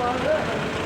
bağlı.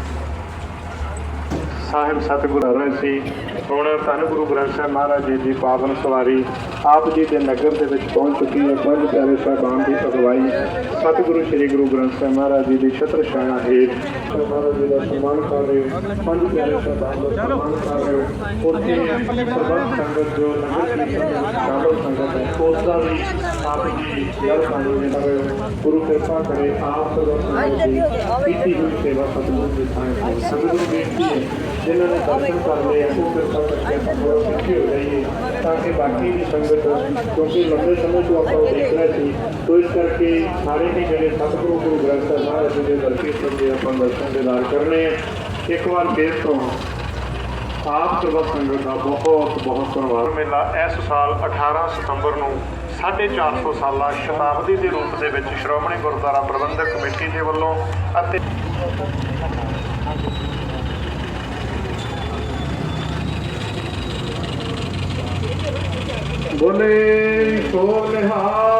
ਸਾਹਿਬ ਸਤਿਗੁਰ ਰਹੇ ਸੀ ਹੁਣ ਧੰਨ ਗੁਰੂ ਗ੍ਰੰਥ ਸਾਹਿਬ ਮਹਾਰਾਜ ਜੀ ਦੀ ਪਾਵਨ ਸਵਾਰੀ ਆਪ ਜੀ ਦੇ ਨਗਰ ਦੇ ਵਿੱਚ ਪਹੁੰਚ ਚੁੱਕੀ ਹੈ। ਪੰਜ ਪਿਆਰੇ ਸਾਹਿਬਾਨ ਦੀ ਅਗਵਾਈ। ਸਤਿਗੁਰੂ ਸ੍ਰੀ ਗੁਰੂ ਗ੍ਰੰਥ ਸਾਹਿਬ ਮਹਾਰਾਜ ਜੀ ਦੀ ਛਤਰ ਛਾਇਆ ਹੇਠ ਮਹਾਰਾਜ ਜੀ ਦਾ ਸਨਮਾਨ ਕਰ ਰਹੇ ਹੋ। ਪੰਜ ਪਿਆਰੇ ਸਾਹਿਬਾਨ ਦਾ ਸਨਮਾਨ ਕਰ ਰਹੇ ਹੋ। ਉੱਥੇ ਸਰਬੱਤ ਸੰਗਤ ਜੋ ਨਗਰ ਕੀਰਤਨ ਸ਼ਾਮਲ ਸੰਗਤ ਹੈ ਉਸ ਦਾ ਵੀ ਆਪ ਜੀ ਜਲ ਪਾਣੀ ਦੇ ਰਹੇ ਹੋ ਗੁਰੂ ਕਿਰਪਾ ਕਰੇ, ਆਪ ਸਰਬੱਤ ਸੰਗਤ ਦੀ ਕੀਤੀ ਹੋਈ ਸੇਵਾ ਸਤਿਗੁਰੂ ਦੀ ਥਾਂ ਸਤਿਗੁਰੂ ਬੇਨਤੀ ਹੈ ਜਿਨ੍ਹਾਂ ਨੇ ਦਰਸ਼ਨ ਕਰ ਲਏ ਉਹ ਕਿਰਪਾ ਕਰਕੇ ਆਪਾਂ ਸਿੱਖੇ ਹੋ ਜਾਈਏ, ਤਾਂ ਕਿ ਬਾਕੀ ਦੀ ਸੰਗਤ, ਕਿਉਂਕਿ ਲੰਬੇ ਸਮੇਂ ਤੋਂ ਆਪਾਂ ਉਹ ਦੇਖ ਰਹੇ ਸੀ, ਤੋ ਇਸ ਕਰਕੇ ਸਾਰੇ ਹੀ ਜਿਹੜੇ ਸਤਿਗੁਰੂ, ਗੁਰੂ ਗ੍ਰੰਥ ਸਾਹਿਬ ਦੇ ਦਰਸ਼ਨ ਸੰਦੇ ਆਪਾਂ ਦਰਸ਼ਨ ਦੇ ਨਾਲ ਕਰਨੇ ਆ। ਇੱਕ ਵਾਰ ਫੇਰ ਤੋਂ ਆਪ ਸਰਬੱਤ ਸੰਗਤ ਦਾ ਬਹੁਤ ਬਹੁਤ ਧੰਨਵਾਦ। ਮੇਲਾ ਇਸ ਸਾਲ 18 ਸਤੰਬਰ ਨੂੰ 450 ਸਾਲਾ ਸ਼ਤਾਬਦੀ ਦੇ ਰੂਪ ਦੇ ਵਿੱਚ ਸ਼੍ਰੋਮਣੀ ਗੁਰਦੁਆਰਾ ਪ੍ਰਬੰਧਕ ਕਮੇਟੀ ਦੇ ਵੱਲੋਂ ਅਤੇ ਬੋਲੇ ਸੋ ਨਿਹਾਲ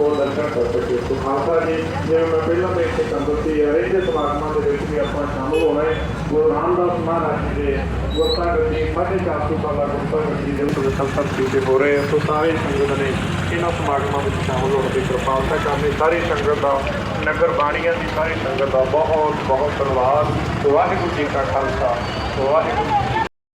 ਉਹ ਦਰਸ਼ਨ ਕਰ ਸਕੇ ਸੋ ਖਾਲਸਾ ਜੀ, ਜਿਵੇਂ ਮੈਂ ਪਹਿਲਾਂ ਵੀ ਇੱਥੇ ਕੰਦਰ ਸੀ ਰਹਿੰਦੇ ਸਮਾਗਮਾਂ ਦੇ ਵਿੱਚ ਵੀ ਆਪਾਂ ਸ਼ਾਮਲ ਹੋਣਾ ਹੈ। ਗੁਰੂ ਰਾਮਦਾਸ ਮਹਾਰਾਜ ਜੀ ਦੇ ਗੁਰਤਾ ਜੀ ਸਾਢੇ ਚਾਰ ਸੌ ਸਾਲਾ ਗੁਰਤਾ ਗੱਦੀ ਦੇ ਉੱਤੇ ਸੰਸਦ ਕੀਤੇ ਹੋ ਰਹੇ ਸੋ ਸਾਰੇ ਸੰਗਤ ਨੇ ਇਹਨਾਂ ਸਮਾਗਮਾਂ ਵਿੱਚ ਸ਼ਾਮਲ ਹੋਣ ਦੀ ਕਿਰਪਾਲਤਾ ਕਰਨੀ। ਸਾਰੀ ਸੰਗਤ ਦਾ ਨਗਰ ਬਾਣੀਆਂ ਦੀ ਸਾਰੀ ਸੰਗਤ ਦਾ ਬਹੁਤ ਬਹੁਤ ਧੰਨਵਾਦ ਵਾਹਿਗੁਰੂ ਜੀ ਕਾ ਖਾਲਸਾ ਵਾਹਿਗੁਰੂ